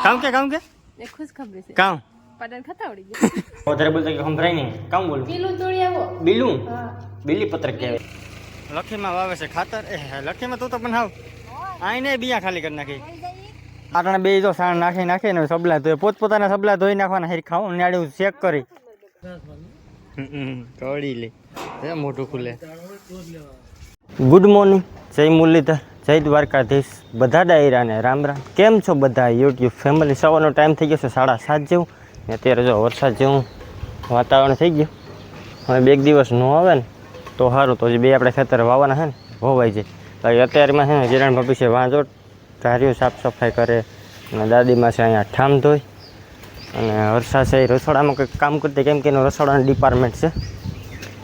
કામ કે કામ કે એ ખુશ ખબર છે કામ પાડન ખાતા આવડી ગયા વધારે બોલતા કે સંભળાય નહીં કામ બોલું બીલું તોડી આવો બીલું હા બીલી પત્ર કહેવાય લખીમાં વાવે છે ખાતર એ હે, લખીમાં તું તો પણ હાવ આઈને બિયા ખાલી કરી નાખી આપણે બે જો સાણ નાખી નાખી ને સબલા ધોઈ પોતપોતાના સબલા ધોઈ નાખવાના હેરી ખાવું ને આડું ચેક કરી કળી લે એ મોઢું ખુલે ગુડ મોર્નિંગ જય મુરલીધર જય દ્વારકાધીશ. બધા ડાયરાને રામ રામ. કેમ છો બધા? યુટ્યુબ ફેમિલી સવારનો ટાઈમ થઈ ગયો છે સાડા સાત જેવું. ને અત્યારે જો વરસાદ જેવું વાતાવરણ થઈ ગયું. હવે બે એક દિવસ ન આવે ને, તો સારું તો હજી બે આપણે ખેતર વાવવાના છે ને હોવાઈ જાય. બાકી અત્યારમાં છે ને જીરણ ભાભી છે વાંચો ધાર્યું સાફ સફાઈ કરે. અને દાદીમાં છે અહીંયા ઠામ ધોઈ. અને હર્ષા છે એ રસોડામાં કંઈક કામ કરતી, કેમ કે એનું રસોડાનું ડિપાર્ટમેન્ટ છે.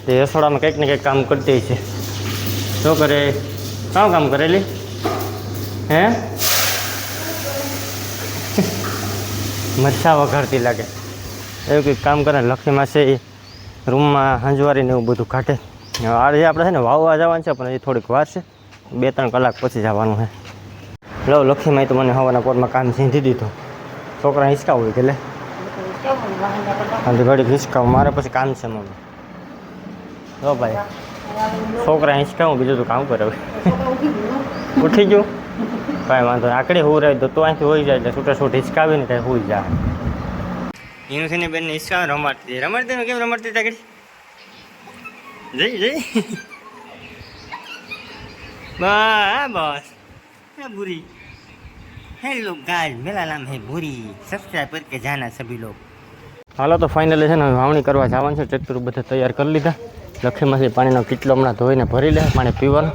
તે રસોડામાં કંઈક ને કંઈક કામ કરતી છે. શું કરે? શું કામ કરેલી? હે? મચ્છા વઘારતી લાગે. એવું કંઈક કામ કરે લક્ષ્મીમાં છે એ રૂમમાં હંજવારીને એવું બધું કાઢે. આજે આપણે છે ને વાવવા જવાનું છે પણ હજી થોડીક વાર છે. બે ત્રણ કલાક પછી જવાનું છે. લો લક્ષ્મીમાં તો મને હવાના પોરમાં કામ સીંધી દીધું. છોકરા હિંચકા હોય કે લે? હાલ ઘડી હિંચકાવું મારે પછી કામ છે મમ્મી. લો ભાઈ છોકરા હિંચકાવું બીજું તો કામ કરે ઉઠી ગયું? કાંઈ વાંધો નહીં. આકડે હોવું રહી તો તો અહીંથી હોઈ જાય એટલે છૂટાછૂટ હિંચકાવીને ત્યાં હોઈ જાય એનુથીને બેન હિંચકાવે રમાડતી રમાડતી કેમ રમાડતી તાકડી જઈ જઈ. બસ. બુરી. હેલો ગાય મેરા નામ હે બુરી. સબસ્ક્રાઇબ કરકે જાના સભી લોગ. હાલો તો ફાઇનલી છે ને વાવણી કરવા જવાનું છે. ચતુર બધા તૈયાર કરી લીધા. લખીમાંથી પાણીનો કિટલો હમણાં ધોઈને ભરી લે પાણી પીવાનું.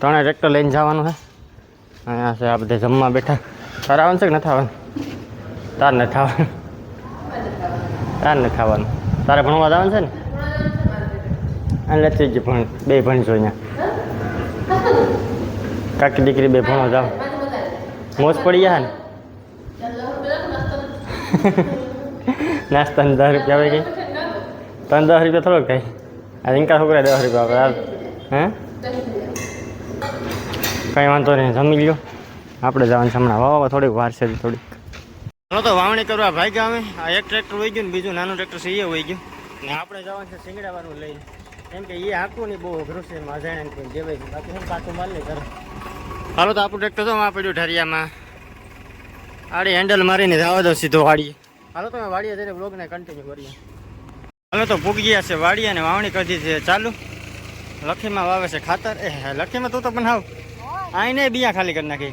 ત્રણે ટ્રેક્ટર લઈને જવાનું છે. અહીંયા છે, આ બધે જમવા બેઠા. તારે આવવાનું છે કે નથી આવવાનું તાર નથી આવવાનું તાર નથી આવવાનું તારે ભણવા જવાનું છે ને? અને જ ભણ, બે ભણજો અહીંયા. કાકી દીકરી બે ભણવા જાવ મોજ પડી ગયા ને? નાસ્તાને દસ રૂપિયા આવે ગઈ તને દસ રૂપિયા થોડોક થાય. આ રિંકા છોકરા દસ રૂપિયા આપે હે? કંઈ વાંધો નહીં, જમી લ્યો. આપણે જવાનું હમણાં. વાવા થોડીક વાર છે થોડીક. ચાલો તો વાવણી કરવા ભાઈ ગામે આ એક ટ્રેક્ટર વહી ગયું ને બીજું નાનું ટ્રેક્ટર છે, એ વહી ગયું. ને આપણે જવાનું છે સિંગડાવાનું લઈને. કેમ કે એ આખું નહીં બહુ અઘરું છે માજાણે કોઈ જેવાય નહીં. બાકી હું પાછું માર લે કરે હાલો તો આપણું ટ્રેક્ટર તો આ પડ્યું ઢારિયામાં. આડી હેન્ડલ મારીને જવા દો સીધો વાડીએ. હાલો તમે વાડીએ જઈને બ્લોગને કન્ટિન્યુ કરીએ. હાલો તો પૂગી ગયા છે વાડીએ અને વાવણી કરી દીધી છે ચાલુ. લખીમાં વાવે છે ખાતર. એ, લખીમાં તું તો હાવ. આઈને બિયા ખાલી કરી નાખી.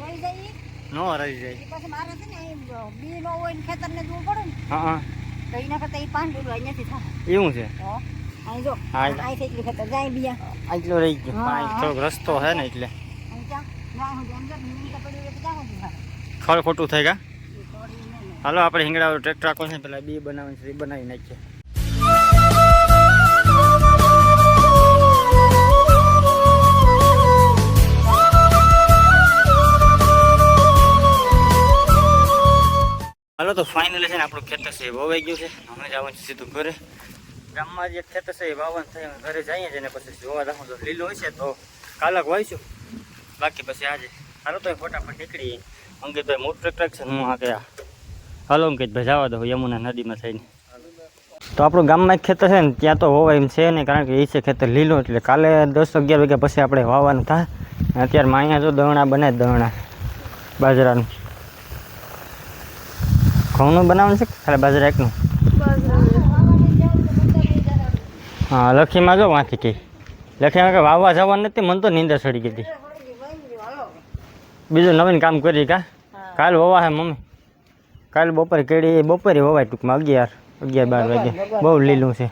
નો રહી જાય. પછી મારે છે ને બી નો હોય ને ખેતરને જોવું પડે ને હા હા. તો એના કરતા એ પાંચ ડોલું અહીંયાથી થાય. એવું છે? અહીં જો અહીં છે ખેતર. જાય બીયા. આટલો રહી ગયો. પાંચ થોડોક રસ્તો છે ને એટલે. થાય. ખળ ખોટું ગયા એ હાલો આપણે હિંગડા ટ્રેક્ટર આખો છે પેલા બી બનાવીને છે બનાવી નાખીએ. હાલો તો ફાઇનલી છે ને આપણું ખેતર છે એ વવાઈ ગયું છે. અમે જવાનું છે સીધું ઘરે. ગામમાં જે ખેતર છે એ વાવન થાય ઘરે જઈએ છીએ ને પછી જોવા રાખું તો લીલો હોય છે તો કાલક વાવીશું. બાકી પછી આજે હાલો તો ફટાફટ નીકળીએ. અંકિતભાઈ મોટું ટ્રેક્ટર છે હું આ. ગયા હાલો અંકિતભાઈ, જવા દો, યમુના નદીમાં થઈને. તો આપણું ગામમાં એક ખેતર છે ને, ત્યાં તો હોવા એમ છે નહીં કારણ કે એ છે ખેતર લીલું એટલે કાલે દસ અગિયાર વાગ્યા પછી આપણે વાવવાનું થાય. અત્યારમાં અહીંયા જો દવણા બને જ બાજરાનું. ઘઉંનું બનાવવાનું છે ખાલી બાજરા એકનું હા, લખીમાં જો વાંચી કઈ લખીમાં કે વાવવા જવાનું નથી, મને તો નીંદર ચડી ગઈ હતી. બીજું નવીન કામ કરી કા? કાલ વવા હે મમ્મી. કાલ બપોરે કેડી, બપોરે વવાય ટૂંકમાં અગિયાર અગિયાર બાર વાગે. બહુ લીલું છે.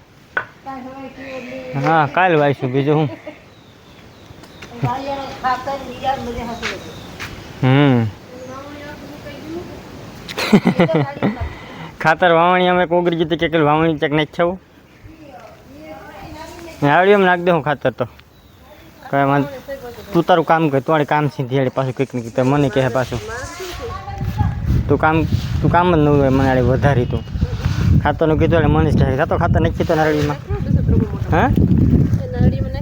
હા, કાલ વાવીશું બીજું હું ખાતર બીજા બધે હાથે હમ ખાતર વાવણી અમે કોગરી જીતી કે વાવણી ચેક નાખી છવું આવડી નાખ દે હું ખાતર તો. કઈ વાંધો તું તારું કામ કર તું કામ સીધી હાડી પાછું કંઈક નહીં મને કહે પાછું. તું કામ તું કામ જ ન હોય મને આડી વધારી તું. ખાતરનું કીધું એટલે મને જ કહે. ખાતો ખાતર નાખી તો હા? નળીમાં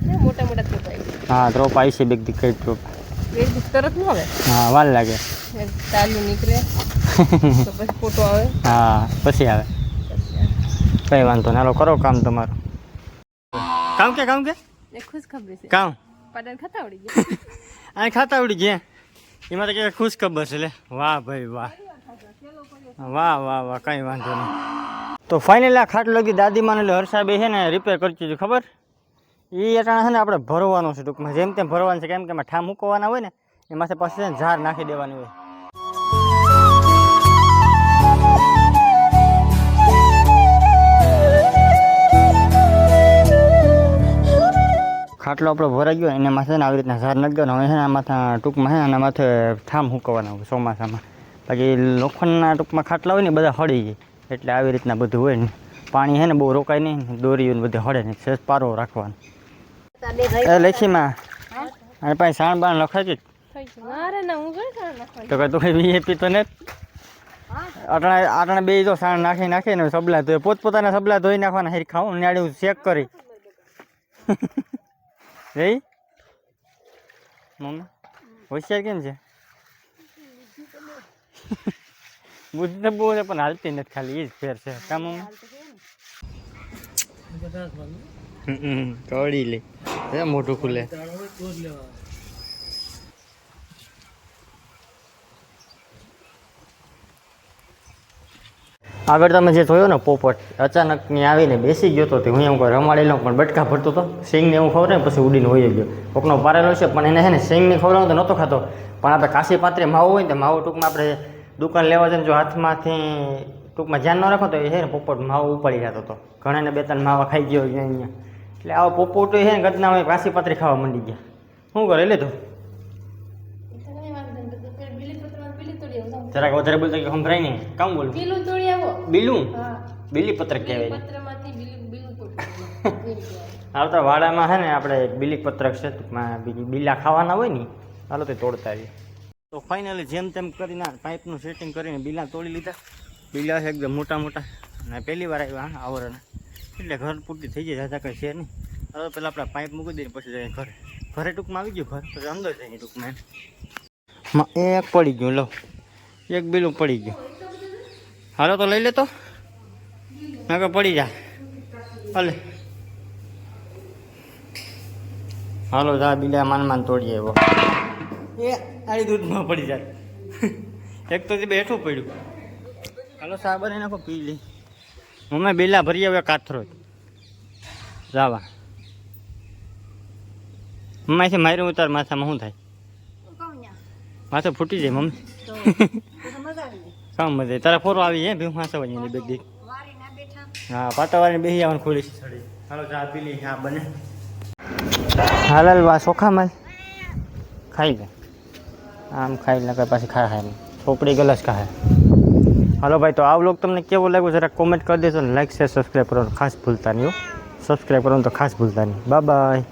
થતા હા ડ્રોપ આવી છે બેગ દીકરી ડ્રોપ હા વાલ લાગે. તાલું નીકળે તો પછી ફોટો આવે. હા પછી આવે. કઈ વાંધો ના કરો કામ તમારું. કામ કે કામ કે? ખુશ ખબર છે. કામ? પાડાને ખાતા આવડી ગયા? આ ખાતા આવડી ગયા? એમાં તો કે ખુશ ખબર છે લે. વાહ ભાઈ વાહ. વાહ વાહ વાહ કઈ વાંધો નહીં. તો ફાઇનલ આ ખાટ લગી દાદી માને એટલે હર્ષાબે છે ને રિપેર કરી દીધું ખબર? એ અટાણે છે ને આપણે ભરવાનું છે ટૂંકમાં. જેમ તેમ ભરવાનું છે કેમ કે એમાં ઠા મૂકવાના હોય ને એમાંથી પાછું ઝાર નાખી દેવાની હોય. ખાટલો આપણો ભરાઈ ગયો એના માથે આવી રીતના ઝાર નાખી દેવાનો. હવે છે ને આમાં ટૂંકમાં છે અને આના માથે થામ મૂકવાના હોય ચોમાસામાં. બાકી લોખંડના ટૂંકમાં ખાટલા હોય ને બધા હળી જાય. એટલે આવી રીતના બધું હોય ને. પાણી છે ને બહુ રોકાય નહીં દોરીઓ ને બધું હળે નહીં શેષ પારો રાખવાનો. એ લેખીમાં. અને પાસે સાણ બાણ લખાય ગયું તો કઈ તું વીએપી તો ને અટણા અટણા બે તો સાણ નાખી નાખી ને સબલા ધોઈ પોતપોતાના સબલા ધોઈ નાખવાના હેરી ખાવું ને આડે ચેક કરી. રહી મમ્મી હોશિયાર કેમ છે? બુદ્ધિ તો બહુ છે, પણ હાલતી નથી ખાલી એ જ ફેર છે. કામ મમ્મી કવડી લે. મોટું ખુલે. આગળ તમે જે જોયો ને પોપટ અચાનકની આવીને બેસી ગયો તો હું એમ કોઈ રમાડી લઉં પણ બટકા ભરતો હતો સિંગને એવું ખબર ને પછી ઉડીને હોઈ ગયો. કોકનો પારેલો છે પણ એને છે ને સિંગની ખવડાવું તો નહોતો ખાતો. પણ આપણે કાશી પાત્રે માવો હોય ને માવો ટૂંકમાં આપણે દુકાન લેવા જઈને જો હાથમાંથી ટૂંકમાં ધ્યાન ન રાખો તો એ છે ને પોપટ માવો ઉપાડી જતો હતો. ઘણાને બે ત્રણ માવા ખાઈ ગયો અહીંયા અહીંયા. એટલે આવો પોપટ છે ને ગદના હોય કાશી પાત્રી ખાવા માંડી ગયા. શું કરે લે તો. જરાક વધારે બોલતો કે સંભળાય નહીં. કામ બોલું. બીલું? બીલું પત્રક કહેવાય. આવતા વાડામાં છે ને આપણે બીલી પત્રક છે ટૂંકમાં બીજી બીલા ખાવાના હોય ને ચાલો તે તોડતા આવીએ તો ફાઇનલી જેમ તેમ કરીને પાઇપનું સેટિંગ કરીને બીલા તોડી લીધા. બીલા છે એકદમ મોટા મોટા. અને પહેલી વાર આવ્યા આવરણ. એટલે ઘર પૂરતી થઈ જાય જાતા કંઈ છે નહીં. હવે પહેલાં આપણે પાઇપ મૂકી દઈએ પછી જઈએ ઘરે. ઘરે ટૂંકમાં આવી ગયું ઘર પછી અંદર જઈએ ટૂંકમાં એક પડી ગયું લો. એક બીલું પડી ગયું. હાલો તો લઈ લે તો. નકર પડી જા. હાલે. હાલો જા બીજા માન માન તોડીએ એવો એ આડી દૂધમાં પડી જાય. એક તો બેઠું પડ્યું. હાલો સાબર એને પી લે. અમે બેલા ભરી આવ્યા કાથરો. જાવા. મમ્મી માર્યું ઉતાર માથામાં શું થાય? માથું ફૂટી જાય મમ્મી. કામ મજા તારા ફોરો આવી હે ભીમ હાસવા ની બે દી હા પાતાવાળી બેહી આવવાનું ખોલી. છે સડી હાલો, ચા પી હા, બને. હાલલ વા સોખા માલ. ખાઈ લે. આમ ખાઈ લે પાછી ખા ખાય ચોપડી ગલસ ખાય હાલો. ભાઈ, તો આ વ્લોગ તમને કેવો લાગ્યો, જરા કોમેન્ટ કરી દેજો લાઈક શેર સબસ્ક્રાઈબ કરવાનું ખાસ ભૂલતા નહીં સબસ્ક્રાઈબ કરવાનું તો ખાસ ભૂલતા નહીં. Bye bye